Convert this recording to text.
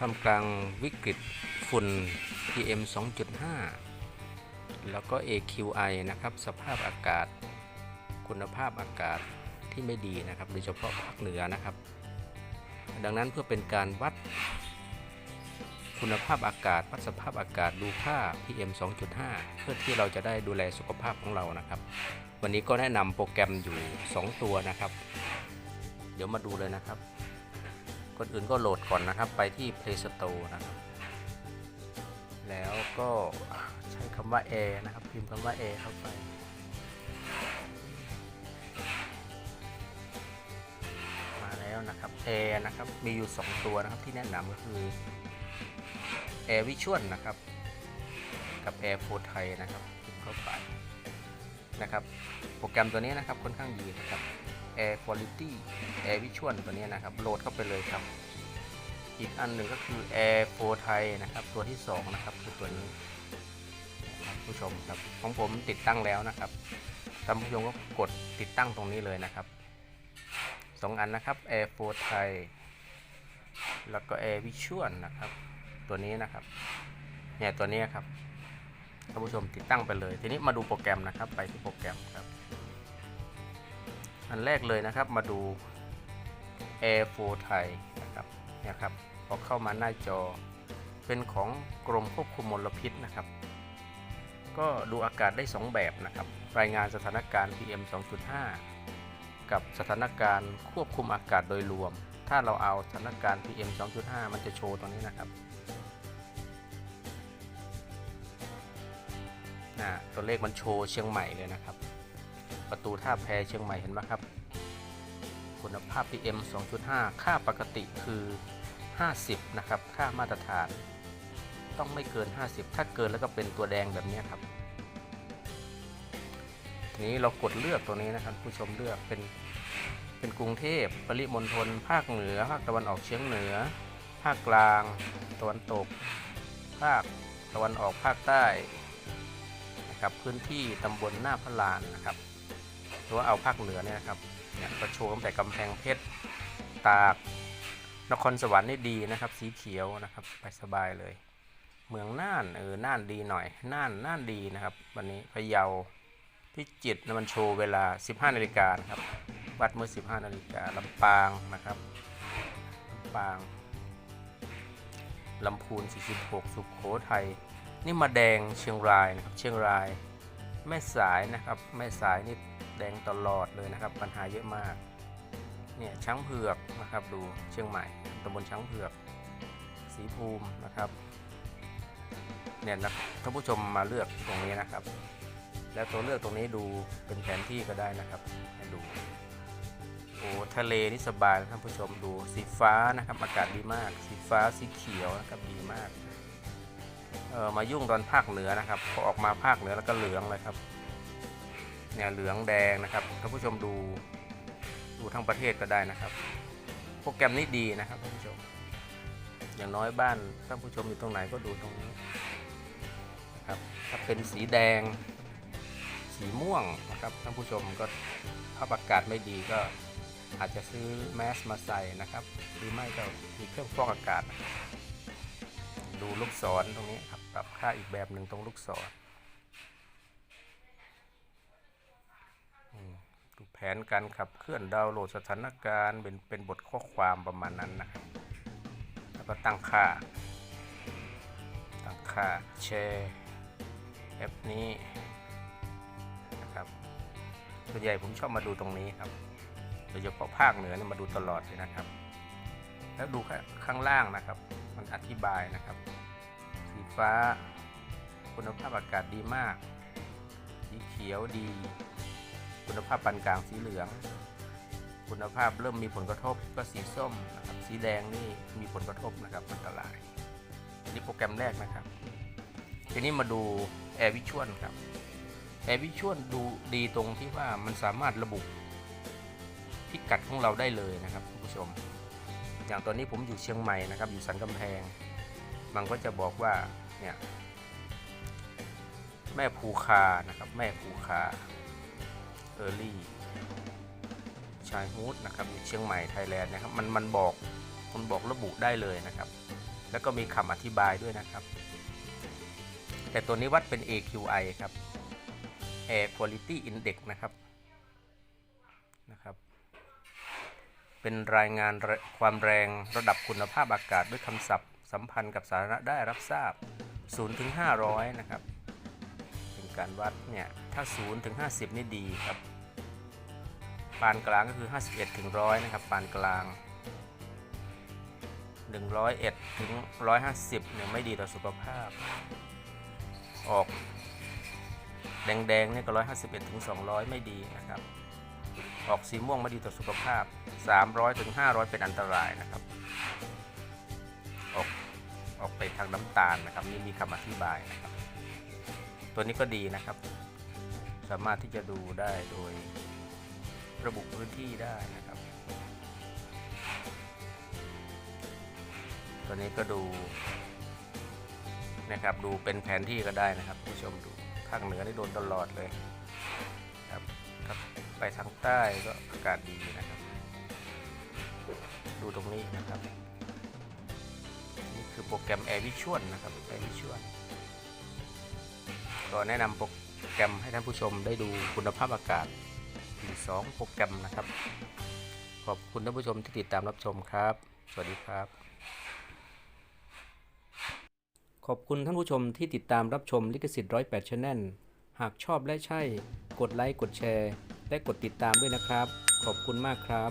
ทำกลางวิกฤตฝุ่น PM 2.5 แล้วก็ AQI นะครับ สภาพอากาศ คุณภาพอากาศที่ไม่ดีนะครับ โดยเฉพาะภาคเหนือนะครับ ดังนั้นเพื่อเป็นการวัดคุณภาพอากาศ วัดสภาพอากาศดูค่า PM 2.5 เพื่อที่เราจะได้ดูแลสุขภาพของเรานะครับ วันนี้ก็แนะนำโปรแกรมอยู่ 2 ตัวนะครับ เดี๋ยวมาดูเลยนะครับ ก่อนอื่นก็โหลดก่อนนะครับไปที่ Play Store นะครับ แล้วก็ใช้คำว่า Air นะครับ พิมพ์คำว่า Air เข้าไปมาแล้วนะครับ Air นะครับมีอยู่ 2 ตัวนะครับที่แนะนำก็คือ Air Visual นะครับ กับ Air f o r t h a i นะครับ พิมพ์เข้าไป นะครับ โปรแกรมตัวนี้นะครับค่อนข้างดีนะครับ Air Quality Air Visual ตัวนี้นะครับ โหลดเข้าไปเลยครับ อีกอันหนึ่งก็คือ Air f o r t h a i นะครับ ตัวที่ 2 นะครับ คือตัวนี้ครับผู้ชมครับของผมติดตั้งแล้วนะครับท่านผู้ชมก็กดติดตั้งตรงนี้เลยนะครับสองอันนะครับ Air f o r t h a i แล้วก็ Air Visual นะครับ ตัวนี้นะครับ เนี่ยตัวนี้ครับ ท่านผู้ชมติดตั้งไปเลย ทีนี้มาดูโปรแกรมนะครับไปที่โปรแกรมครับ อันแรกเลยนะครับมาดู Air 4 ไทยนะครับเนี่ยครับพอเข้ามาหน้าจอ เป็นของกรมควบคุมมลพิษนะครับ ก็ดูอากาศได้ 2 แบบนะครับ รายงานสถานการณ์ PM 2.5 กับสถานการณ์ควบคุมอากาศโดยรวม ถ้าเราเอาสถานการณ์ PM 2.5 มันจะโชว์ตรงนี้นะครับ นะตัวเลขมันโชว์เชียงใหม่เลยนะครับ ประตูท่าแพเชียงใหม่เห็นไหมครับ คุณภาพ PM 2.5 ค่าปกติคือ 50 นะครับ ค่ามาตรฐาน ต้องไม่เกิน 50 ถ้าเกินแล้วก็เป็นตัวแดงแบบนี้ครับนี้เรากดเลือกตัวนี้นะครับ ผู้ชมเลือกเป็นเป็นกรุงเทพปริมณฑลภาคเหนือ ภาคตะวันออกเฉียงเหนือ ภาคกลาง ตะวันตก ภาคตะวันออกภาคใต้ ครับพื้นที่ตำบลหน้าพระลานนะครับหรือว่าเอาภาคเหนือเนี่ยครับเนี่ยก็โชว์ตั้งแต่กำแพงเพชรตากนครสวรรค์นี่ดีนะครับ สีเขียวนะครับไปสบายเลย เมืองน่านเออน่านดีหน่อยน่านน่านดีนะครับ วันนี้พะเยาพิจิตรนะมันโชว์เวลา 15นาฬิกาครับวัดเมื่อ 15นาฬิกาลำปางนะครับลำปางลำพูน46 สุขโขทัย นี่มาแดงเชียงรายนะครับเชียงรายแม่สายนะครับแม่สายนี่แดงตลอดเลยนะครับ ปัญหาเยอะมากเนี่ยช้างเผือกนะครับดูเชียงใหม่ตำบลช้างเผือก สีภูมินะครับเนี่ยนะท่านผู้ชมมาเลือกตรงนี้นะครับ แล้วตัวเลือกตรงนี้ดูเป็นแผนที่ก็ได้นะครับดูโอ้ทะเลนี่สบายนะท่านผู้ชมดูสีฟ้านะครับอากาศดีมาก สีฟ้าสีเขียวนะครับดีมาก ออมายุ่งตอนภาคเหนือนะครับพอออกมาภาคเหนือแล้วก็เหลืองเลยครับเนี่ยเหลืองแดงนะครับท่านผู้ชมดูดูทั้งประเทศก็ได้นะครับ โปรแกรมนี้ดีนะครับท่านผู้ชม อย่างน้อยบ้านท่านผู้ชมอยู่ตรงไหนก็ดูตรงนี้นะครับถ้าเป็นสีแดง สีม่วงนะครับท่านผู้ชมก็ภาพอากาศไม่ดีก็อาจจะซื้อแมสมาใส่นะครับหรือไม่ก็มีเครื่องฟอกอากาศนะครับ ดูลูกศรตรงนี้ครับ ปรับค่าอีกแบบหนึ่งตรงลูกศรดูแผนการขับเคลื่อนดาวน์โหลดสถานการณ์เป็นเป็นบทข้อความประมาณนั้นนะครับ แล้วก็ตั้งค่า ตั้งค่าแชร์แอปนี้นะครับส่วนใหญ่ผมชอบมาดูตรงนี้ครับโดยเฉพาะภาคเหนือเนี่ยมาดูตลอดเลยนะครับ แล้วดูข้างล่างนะครับ มันอธิบายนะครับ สีฟ้า คุณภาพอากาศดีมาก สีเขียวดี คุณภาพปานกลางสีเหลือง คุณภาพเริ่มมีผลกระทบก็สีส้มนะครับสีแดงนี่มีผลกระทบนะครับอันตรายอันนี้โปรแกรมแรกนะครับ ทีนี้มาดู Air Visual ครับ Air Visual ดูดีตรงที่ว่ามันสามารถระบุพิกัดของเราได้เลยนะครับคุณผู้ชม อย่างตอนนี้ผมอยู่เชียงใหม่นะครับ อยู่สันกำแพง มันก็จะบอกว่าเนี่ยแม่ภูคานะครับ แม่ภูคาเออร์ลี่ชายฮูดนะครับอยู่เชียงใหม่ไทยแลนด์นะครับมันมันบอกมันบอกระบุได้เลยนะครับ แล้วก็มีคำอธิบายด้วยนะครับ แต่ตัวนี้วัดเป็น AQI ครับ Air Quality Index นะครับ เป็นรายงานความแรงระดับคุณภาพอากาศด้วยคำศัพท์สัมพันธ์กับสาระได้รับทราบ 0 ถึง 500 นะครับ เป็นการวัดเนี่ย ถ้า 0 ถึง 50 นี่ดีครับ ปานกลางก็คือ 51 ถึง 100 นะครับ ปานกลาง 101 ถึง 150 เนี่ยไม่ดีต่อสุขภาพ ออก แดงๆเนี่ยก็ 151 ถึง 200 ไม่ดีนะครับ ออกสีม่วงไม่ดีต่อสุขภาพ 300ถึง500 เป็นอันตรายนะครับ ออกออกไปทางน้ำตาลนะครับ นี่มีคำอธิบายนะครับ ตัวนี้ก็ดีนะครับ สามารถที่จะดูได้โดยระบุพื้นที่ได้นะครับ ตัวนี้ก็ดูนะครับ ดูเป็นแผนที่ก็ได้นะครับผู้ชมดูภาคเหนือนี่โดนตลอดเลยครับครับ ไปทางใต้ก็อากาศดีนะครับ ดูตรงนี้นะครับ นี่คือโปรแกรม Air Visual นะครับ Air Visual ก็แนะนำโปรแกรมให้ท่านผู้ชมได้ดูคุณภาพอากาศอยู่สองโปรแกรมนะครับ ขอบคุณท่านผู้ชมที่ติดตามรับชมครับ สวัสดีครับ ขอบคุณท่านผู้ชมที่ติดตามรับชมลิขสิทธิ์ร้อยแปดชแนลหากชอบและใช่ กดไลค์ กดแชร์ และกดติดตามด้วยนะครับ ขอบคุณมากครับ